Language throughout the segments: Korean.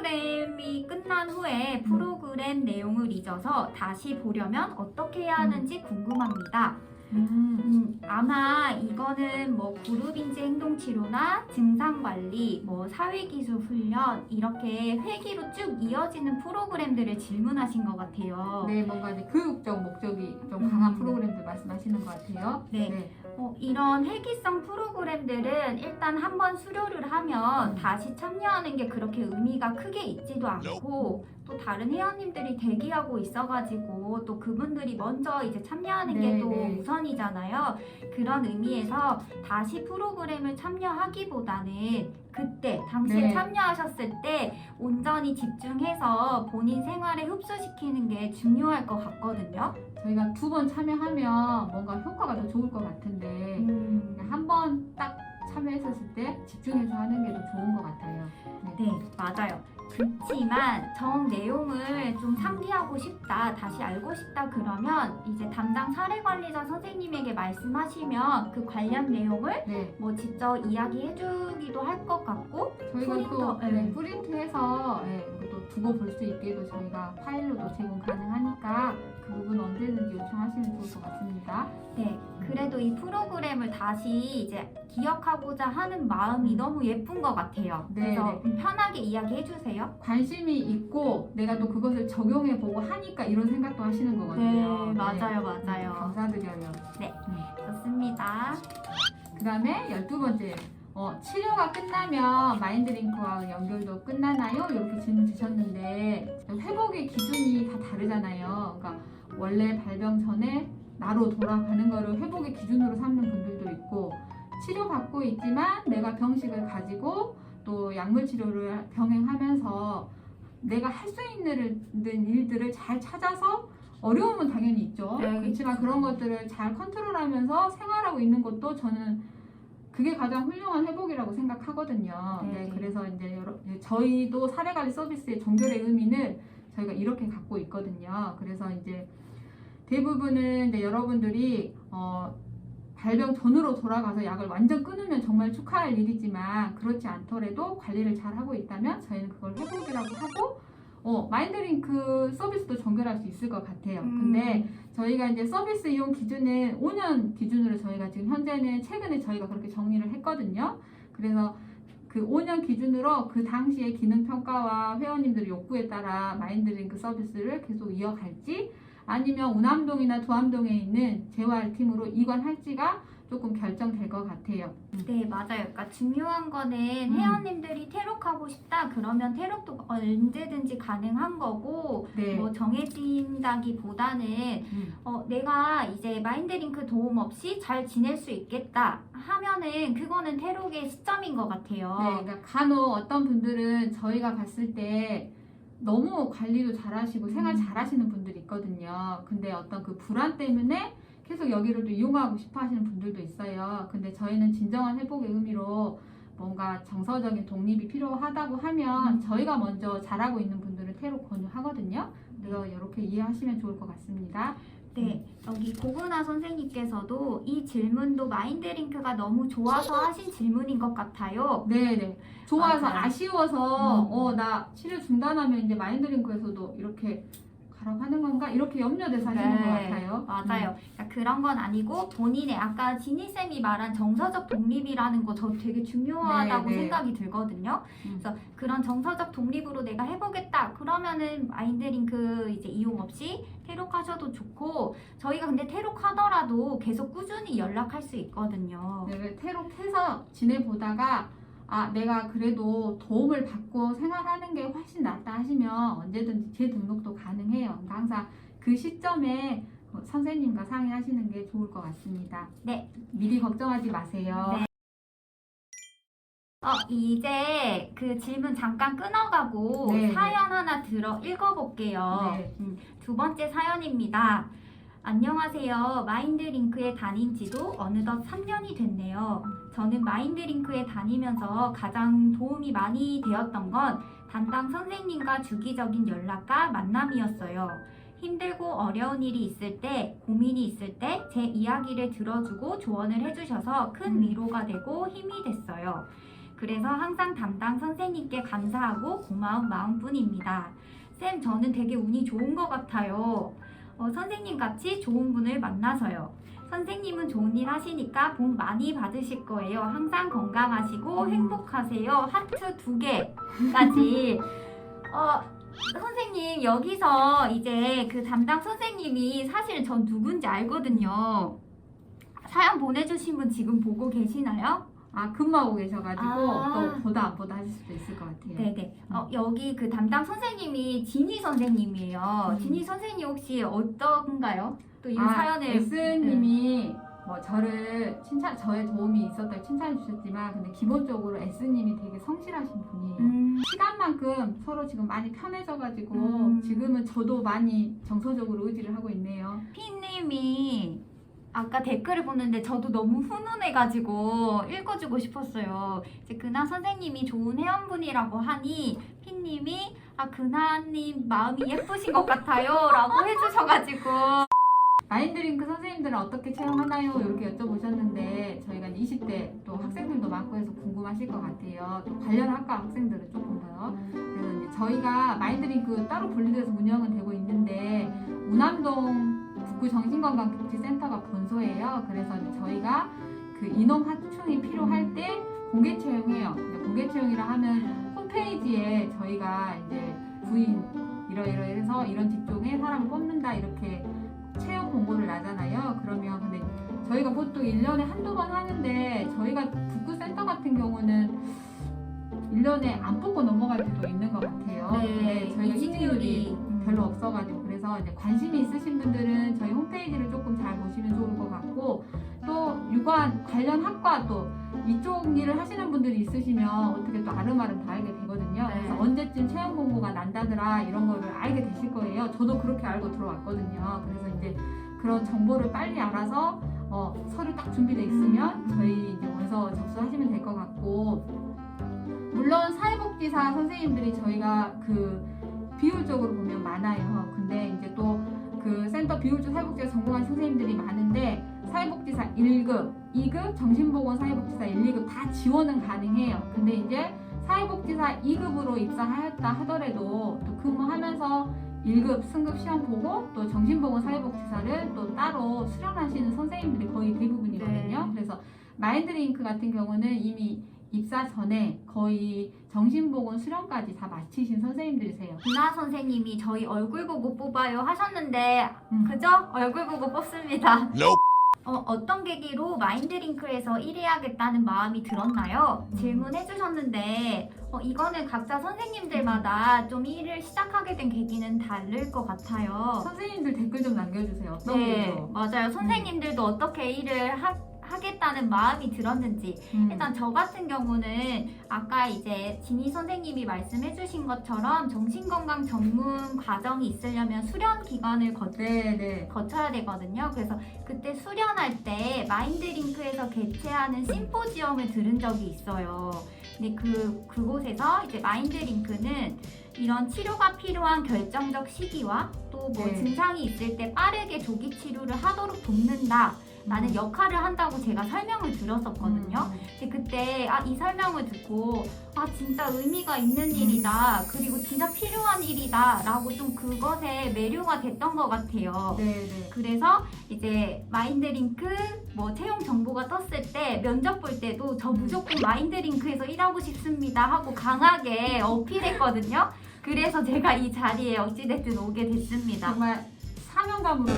프로그램이 끝난 후에 프로그램 내용을 잊어서 다시 보려면 어떻게 해야 하는지 궁금합니다. 음. 음, 아마 이거는 뭐 그룹인지 행동치료나 증상관리, 뭐 사회기술 훈련 이렇게 회기로 쭉 이어지는 프로그램들을 질문하신 것 같아요. 네, 뭔가 이제 교육적 목적이 좀 강한 음. 프로그램들 말씀하시는 것 같아요. 네. 어, 이런 회기성 프로그램들은 일단 한번 수료를 하면 음. 다시 참여하는 게 그렇게 의미가 크게 있지도 않고 또 다른 회원님들이 대기하고 있어가지고 또 그분들이 먼저 이제 참여하는 네, 게 또 네. 우선이잖아요. 그런 의미에서 다시 프로그램을 참여하기보다는 그때 당시에 네. 참여하셨을 때 온전히 집중해서 본인 생활에 흡수시키는 게 중요할 것 같거든요. 저희가 두 번 참여하면 뭔가 효과가 더 좋을 것 같은데 음. 한 번 딱 참여했었을 때 집중해서 하는 게 더 좋은 것 같아요. 네, 맞아요. 그렇지만 정 내용을 좀 상기하고 싶다, 다시 알고 싶다 그러면 이제 담당 사례 관리자 선생님에게 말씀하시면 그 관련 내용을 네. 뭐 직접 이야기해주기도 할 것 같고 저희가 또 프린터, 네, 네. 프린트해서 네, 또 두고 볼 수 있게도 저희가 파일로도 제공 가능하니까 그 부분 언제든지 요청하시면 좋을 것 같습니다. 네, 그래도 이 프로그램을 다시 이제 기억하고자 하는 마음이 너무 예쁜 것 같아요. 네, 그래서 편하게 이야기해 주세요. 관심이 있고 내가 또 그것을 적용해 보고 하니까 이런 생각도 하시는 거거든요. 네, 맞아요, 맞아요. 감사드려요. 좋습니다. 그 다음에 열두 번째 어, 치료가 끝나면 마인드링크와 연결도 끝나나요? 이렇게 질문 주셨는데 회복의 기준이 다 다르잖아요. 그러니까 원래 발병 전에 나로 돌아가는 거를 회복의 기준으로 삼는 분들도 있고 치료받고 있지만 내가 병식을 가지고 또 약물 치료를 병행하면서 내가 할 수 있는 일들을 잘 찾아서 어려움은 당연히 있죠. 네, 그렇지만 그런 것들을 잘 컨트롤하면서 생활하고 있는 것도 저는 그게 가장 훌륭한 회복이라고 생각하거든요. 네, 네, 네. 그래서 이제 여러, 저희도 사례관리 서비스의 종결의 의미는 저희가 이렇게 갖고 있거든요. 그래서 이제 대부분은 이제 여러분들이 어, 발병 전으로 돌아가서 약을 완전 끊으면 정말 축하할 일이지만 그렇지 않더라도 관리를 잘 하고 있다면 저희는 그걸 회복이라고 하고 어, 마인드링크 서비스도 전결할 수 있을 것 같아요. 음. 근데 저희가 이제 서비스 이용 기준은 5년 기준으로 저희가 지금 현재는 최근에 저희가 그렇게 정리를 했거든요. 그래서 그 5년 기준으로 그 당시의 기능 평가와 회원님들의 욕구에 따라 마인드링크 서비스를 계속 이어갈지 아니면 우남동이나 두암동에 있는 재활팀으로 이관할지가 조금 결정될 것 같아요. 네, 맞아요. 그러니까 중요한 거는 음. 회원님들이 퇴록하고 싶다 그러면 퇴록도 언제든지 가능한 거고 네. 뭐 정해진다기보다는 음. 어, 내가 이제 마인드링크 도움 없이 잘 지낼 수 있겠다 하면은 그거는 퇴록의 시점인 것 같아요. 네, 그러니까 간혹 어떤 분들은 저희가 봤을 때 너무 관리도 잘하시고 생활 음. 잘하시는 분들이 있거든요. 근데 어떤 그 불안 때문에 계속 여기를 또 이용하고 싶어 하시는 분들도 있어요. 근데 저희는 진정한 회복의 의미로 뭔가 정서적인 독립이 필요하다고 하면 음. 저희가 먼저 잘하고 있는 분들은 테로 권유하거든요. 그래서 이렇게 이해하시면 좋을 것 같습니다. 네, 여기 고은아 선생님께서도 이 질문도 마인드링크가 너무 좋아서 하신 질문인 것 같아요. 네네. 좋아서 맞아요. 아쉬워서 음. 어나 치료 중단하면 이제 마인드링크에서도 이렇게 가라고 하는 건가 이렇게 염려돼서 하시는 것 같아요. 네, 맞아요. 그러니까 그런 건 아니고 본인의 아까 지니쌤이 말한 정서적 독립이라는 거 저 되게 중요하다고 네, 네. 생각이 들거든요. 음. 그래서 그런 정서적 독립으로 내가 해보겠다. 그러면은 마인드링크 이제 이용 없이 퇴록하셔도 좋고 저희가 근데 퇴록하더라도 계속 꾸준히 연락할 수 있거든요. 네, 테록해서 지내보다가 아 내가 그래도 도움을 받고 생활하는 게 훨씬 낫다 하시면 언제든지 재등록도 가능해요. 그러니까 항상 그 시점에 어, 선생님과 상의하시는 게 좋을 것 같습니다. 네. 미리 걱정하지 마세요. 네. 어, 이제 그 질문 잠깐 끊어가고 네, 사연 하나 들어 읽어볼게요. 네. 음, 두 번째 사연입니다. 안녕하세요. 마인드링크에 다닌 지도 어느덧 3년이 됐네요. 저는 마인드링크에 다니면서 가장 도움이 많이 되었던 건 담당 선생님과 주기적인 연락과 만남이었어요. 힘들고 어려운 일이 있을 때, 고민이 있을 때 제 이야기를 들어주고 조언을 해주셔서 큰 음. 위로가 되고 힘이 됐어요. 그래서 항상 담당 선생님께 감사하고 고마운 마음뿐입니다. 쌤, 저는 되게 운이 좋은 것 같아요. 어, 선생님 같이 좋은 분을 만나서요. 선생님은 좋은 일 하시니까 복 많이 받으실 거예요. 항상 건강하시고 음. 행복하세요. 하트 두 개까지. 어, 선생님 여기서 이제 그 담당 선생님이 사실 전 누군지 알거든요. 사연 보내주신 분 지금 보고 계시나요? 아 근무하고 계셔가지고 아. 또 보다 안 보다 하실 수도 있을 것 같아요. 네네. 어, 여기 그 담당 선생님이 지니 선생님이에요. 음. 지니 선생님 혹시 어떤가요? 또 이 아, 사연을 S님이 뭐 저를 칭찬 저의 도움이 있었다고 칭찬해 주셨지만 근데 기본적으로 S님이 되게 성실하신 분이에요. 음, 시간만큼 서로 지금 많이 편해져가지고 음. 지금은 저도 많이 정서적으로 의지를 하고 있네요. 피님이 아까 댓글을 보는데 저도 너무 훈훈해가지고 읽어주고 싶었어요. 이제 그나 선생님이 좋은 회원분이라고 하니 피님이 아 그나님 마음이 예쁘신 것 같아요라고 해주셔가지고 마인드링크 선생님들은 어떻게 채용하나요? 이렇게 여쭤보셨는데 저희가 이제 20대 또 학생들도 많고 해서 궁금하실 것 같아요. 또 관련 학과 학생들은 조금 더. 그래서 이제 저희가 마인드링크 따로 분리돼서 운영은 되고 있는데 우남동 북구 정신건강복지센터가 본소예요. 그래서 저희가 그 인원 확충이 필요할 때 공개 채용해요. 공개 채용이라 하면 홈페이지에 저희가 이제 부인 이러이러해서 이런 직종에 사람을 뽑는다 이렇게 채용 공고를 나잖아요. 그러면 근데 저희가 보통 1년에 한두 번 하는데 저희가 북구센터 같은 경우는 1년에 안 뽑고 넘어갈 때도 있는 것 같아요. 근데 저희가 이직률이 음. 별로 없어가지고 그래서 이제 관심이 있으신 분들은 저희 홈페이지를 조금 잘 보시면 좋을 것 같고 또 유관 관련 학과 또 이쪽 일을 하시는 분들이 있으시면 어떻게 또 아름아름 다 알게 되거든요. 네. 그래서 언제쯤 채용 공고가 난다더라 이런 거를 알게 되실 거예요. 저도 그렇게 알고 들어왔거든요. 그래서 이제 그런 정보를 빨리 알아서 어, 서류 딱 준비돼 있으면 저희 이제 원서 접수하시면 될 것 같고 물론 사회복지사 선생님들이 저희가 그 비율적으로 보면 많아요. 근데 이제 또 그 센터 비율적 사회복지사 전공한 선생님들이 많은데 사회복지사 1급, 2급, 정신보건 사회복지사 1, 2급 다 지원은 가능해요. 근데 이제 사회복지사 2급으로 입사하였다 하더라도 또 근무하면서 1급 승급 시험 보고 또 정신보건 사회복지사를 또 따로 수련하시는 선생님들이 거의 대부분이거든요. 네. 그래서 마인드링크 같은 경우는 이미 입사 전에 거의 정신보건 수련까지 다 마치신 선생님들이세요. 그나 선생님이 저희 얼굴 보고 뽑아요 하셨는데 음. 그죠? 얼굴 보고 뽑습니다. 어, 어떤 계기로 마인드링크에서 일해야겠다는 마음이 들었나요? 음. 질문해 주셨는데 어, 이거는 각자 선생님들마다 좀 일을 시작하게 된 계기는 다를 것 같아요. 선생님들 댓글 좀 남겨주세요. 어떤 네, 거죠? 맞아요. 선생님들도 어떻게 일을 하, 하겠다는 마음이 들었는지 음. 일단 저 같은 경우는 아까 이제 진희 선생님이 말씀해 주신 것처럼 정신건강 전문 과정이 있으려면 수련 기간을 거, 네, 네. 거쳐야 되거든요. 그래서 그때 수련할 때 마인드링크에서 개최하는 심포지엄을 들은 적이 있어요. 근데 그 그곳에서 이제 마인드링크는 이런 치료가 필요한 결정적 시기와 또뭐 네. 증상이 있을 때 빠르게 조기 치료를 하도록 돕는다. 라는 역할을 한다고 제가 설명을 들었었거든요. 음. 근데 그때 아, 이 설명을 듣고 아 진짜 의미가 있는 일이다 그리고 진짜 필요한 일이다 라고 좀 그것에 매료가 됐던 것 같아요. 네, 네. 그래서 이제 마인드링크 뭐 채용 정보가 떴을 때 면접 볼 때도 저 무조건 마인드링크에서 일하고 싶습니다 하고 강하게 어필했거든요. 그래서 제가 이 자리에 어찌됐든 오게 됐습니다. 정말 사명감으로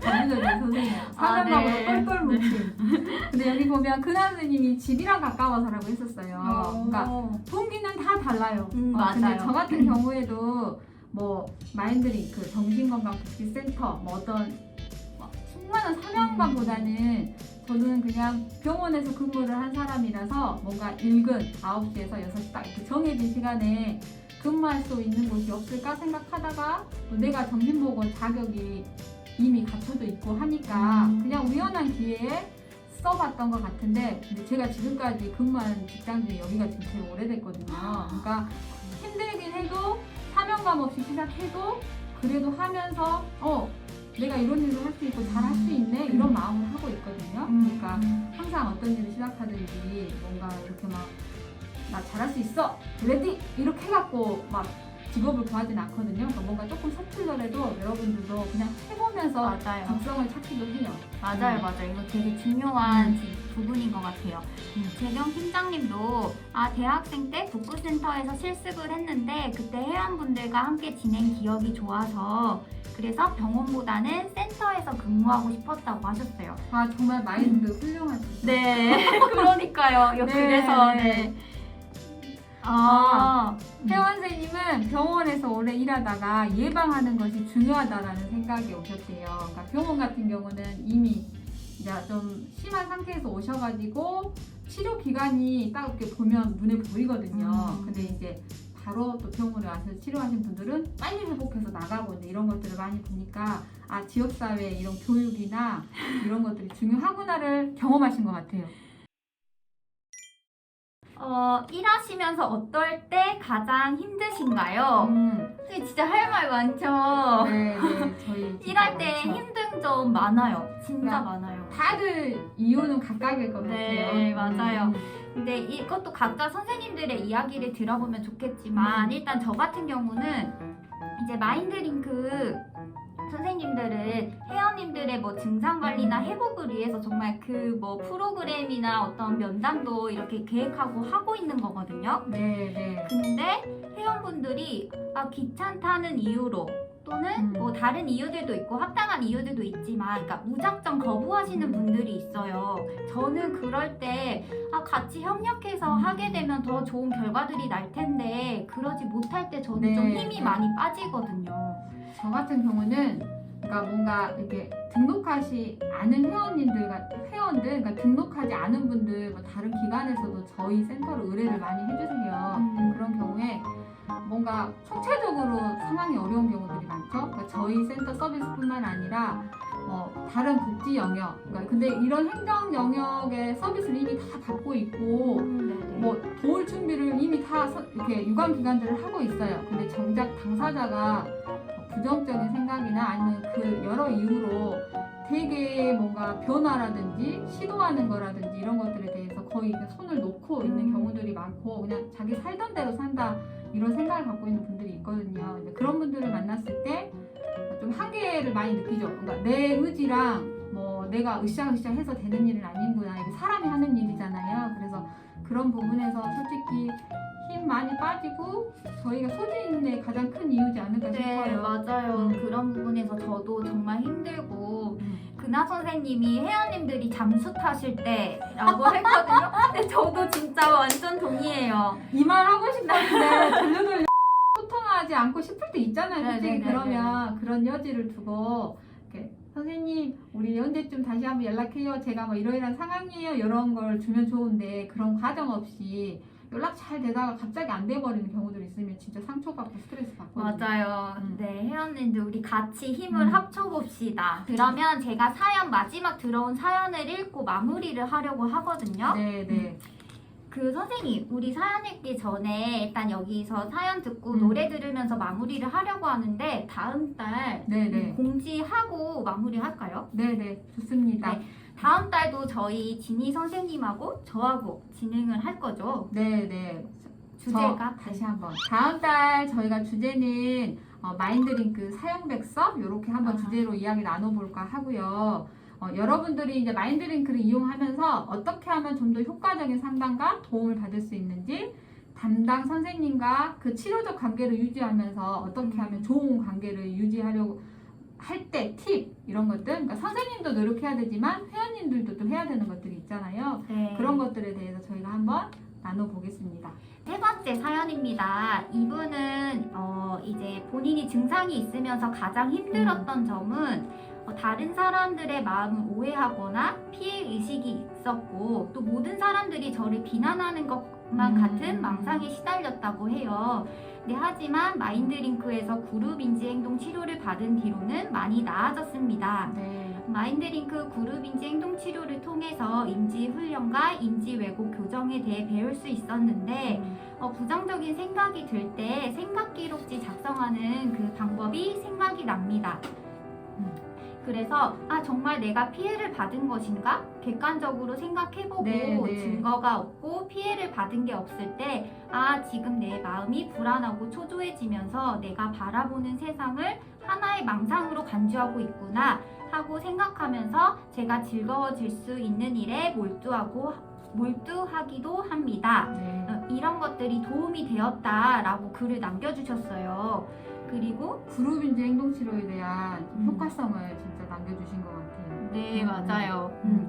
전문적인 선생님. 아, 사명감으로 네. 똘똘 뭉친 근데 여기 보면 근한 선생님이 집이랑 가까워서라고 했었어요. 그러니까 동기는 다 달라요. 음, 어, 근데. 저 같은 경우에도 뭐 마인드링크 정신건강 복지센터 뭐 어떤 뭐 수많은 사명감보다는 저는 그냥 병원에서 근무를 한 사람이라서 뭔가 일근 9시에서 6시 딱 정해진 시간에 근무할 수 있는 곳이 없을까 생각하다가 또 내가 정신보건 자격이 이미 갖춰져 있고 하니까 음. 그냥 우연한 기회에 써봤던 것 같은데 근데 제가 지금까지 근무한 직장 중에 여기가 지금 제일 오래됐거든요. 그러니까 힘들긴 해도 사명감 없이 시작해도 그래도 하면서 어 내가 이런 일을 할 수 있고 잘 할 수 있네 이런 마음을 하고 있거든요. 그러니까 항상 어떤 일을 시작하든지 뭔가 이렇게 막 아 잘할 수 있어 레디 이렇게 해갖고 막 직업을 구하진 않거든요. 그러니까 뭔가 조금 서툴더라도 여러분들도 그냥 해보면서 맞아요. 적성을 찾기도 해요. 맞아요, 음. 맞아요. 이거 되게 중요한 음. 지- 부분인 것 같아요. 음. 재경 팀장님도 아 대학생 때 북부센터에서 실습을 했는데 그때 회원분들과 함께 지낸 기억이 좋아서 그래서 병원보다는 센터에서 근무하고 싶었다고 하셨어요. 아 정말 마인드 훌륭하시죠. 네, 그러니까요. 요- 네, 그래서 네. 네. 아, 회원생님은 병원에서 오래 일하다가 예방하는 것이 중요하다라는 생각이 오셨대요. 그러니까 병원 같은 경우는 이미 이제 좀 심한 상태에서 오셔가지고 치료 기간이 딱 이렇게 보면 눈에 보이거든요. 음. 근데 이제 바로 또 병원에 와서 치료하신 분들은 빨리 회복해서 나가고 이제 이런 것들을 많이 보니까 아 지역사회 이런 교육이나 이런 것들이 중요하구나를 경험하신 것 같아요. 어, 일하시면서 어떨 때 가장 힘드신가요? 음, 진짜 할 말 많죠. 네, 네, 저희 진짜 일할 때 많죠. 힘든 점 많아요. 진짜 그러니까 많아요. 다들 이유는 각각일 것 네, 같아요. 맞아요. 음. 근데 이것도 각자 선생님들의 이야기를 들어보면 좋겠지만 음. 일단 저 같은 경우는 이제 마인드링크 선생님들은 회원님들의 뭐 증상 관리나 회복을 위해서 정말 그 뭐 프로그램이나 어떤 면담도 이렇게 계획하고 하고 있는 거거든요. 네, 네. 근데 회원분들이 아 귀찮다는 이유로 또는 음. 뭐 다른 이유들도 있고 합당한 이유들도 있지만 그러니까 무작정 거부하시는 음. 분들이 있어요. 저는 그럴 때 아, 같이 협력해서 음. 하게 되면 더 좋은 결과들이 날 텐데 그러지 못할 때 저는 네. 좀 힘이 많이 빠지거든요. 저 같은 경우는 그러니까 뭔가 이렇게 등록하시 않은 회원님들 같- 회원들 그러니까 등록하지 않은 분들 뭐 다른 기관에서도 저희 센터로 의뢰를 많이 해주세요. 음. 그런 경우에 뭔가 총체적으로 상황이 어려운 경우들이 많죠. 그러니까 저희 센터 서비스뿐만 아니라 어, 다른 복지 영역, 그러니까 근데 이런 행정 영역의 서비스를 이미 다 받고 있고 네네. 뭐 도울 준비를 이미 다 서- 이렇게 유관 기관들을 하고 있어요. 근데 정작 당사자가 부정적인 생각이나 아니면 그 여러 이유로 되게 뭔가 변화라든지 시도하는 거라든지 이런 것들에 대해서 거의 손을 놓고 있는 음. 경우들이 많고 그냥 자기 살던 대로 산다 이런 생각을 갖고 있는 분들이 있거든요. 그런 분들을 만났을 때 좀 한계를 많이 느끼죠. 그러니까 내 의지랑 뭐 내가 으쌰으쌰 해서 되는 일은 아닌구나. 이게 사람이 하는 일이잖아요. 그래서 그런 부분에서 솔직히 힘 많이 빠지고 저희가 소진 있는 데 가장 큰 이유지 않을까 네, 싶어요. 맞아요. 음. 그런 부분에서 저도 정말 힘들고 음. 그나 선생님이 회원님들이 잠수 타실 때라고 했거든요. 근데 저도 진짜 완전 동의해요. 이 말 하고 싶었는데 돌려 돌려 소통하지 않고 싶을 때 있잖아요. 솔직히 네네네네. 그러면 그런 여지를 두고 선생님 우리 언제쯤 다시 한번 연락해요. 제가 뭐 이러이러한 상황이에요. 이런 걸 주면 좋은데 그런 과정 없이 연락 잘 되다가 갑자기 안 돼버리는 경우들 있으면 진짜 상처받고 스트레스 받거든요. 맞아요. 음. 네, 회원님들 우리 같이 힘을 음. 합쳐봅시다. 그러면 제가 사연 마지막 들어온 사연을 읽고 마무리를 하려고 하거든요. 네, 네. 그 선생님, 우리 사연 읽기 전에 일단 여기서 사연 듣고 음. 노래 들으면서 마무리를 하려고 하는데 다음 달 네, 네. 공지하고 마무리할까요? 네, 네. 좋습니다. 네. 다음 달도 저희 지니 선생님하고 저하고 진행을 할 거죠. 네, 네. 주제가 저 다시 한번 다음 달 저희가 주제는 어, 마인드링크 사용백서 이렇게 한번 아. 주제로 이야기 나눠볼까 하고요. 어, 여러분들이 이제 마인드링크를 이용하면서 어떻게 하면 좀 더 효과적인 상담과 도움을 받을 수 있는지 담당 선생님과 그 치료적 관계를 유지하면서 어떻게 하면 좋은 관계를 유지하려고 할 때 팁 이런 것들 그러니까 선생님도 노력해야 되지만 회원님들도 또 해야 되는 것들이 있잖아요. 네. 그런 것들에 대해서 저희가 한번 나눠보겠습니다. 세 번째 사연입니다. 이분은 어, 이제 본인이 증상이 있으면서 가장 힘들었던 점은 어, 다른 사람들의 마음을 오해하거나 피해 의식이 있었고 또 모든 사람들이 저를 비난하는 것만 음. 같은 망상에 시달렸다고 해요. 네, 하지만 마인드링크에서 그룹 인지 행동 치료를 받은 뒤로는 많이 나아졌습니다. 네. 마인드링크 그룹 인지 행동 치료를 통해서 인지 훈련과 인지 왜곡 교정에 대해 배울 수 있었는데 어, 부정적인 생각이 들 때 생각 기록지 작성하는 그 방법이 생각이 납니다. 음. 그래서 아 정말 내가 피해를 받은 것인가 객관적으로 생각해보고 네, 네. 증거가 없고 피해를 받은 게 없을 때 아 지금 내 마음이 불안하고 초조해지면서 내가 바라보는 세상을 하나의 망상으로 간주하고 있구나 하고 생각하면서 제가 즐거워질 수 있는 일에 몰두하고 몰두하기도 합니다. 네. 어, 이런 것들이 도움이 되었다라고 글을 남겨주셨어요. 그리고 그룹 인지 행동 치료에 대한 좀 음. 효과성을 진짜 남겨주신 것 같아요. 네 음. 맞아요. 음.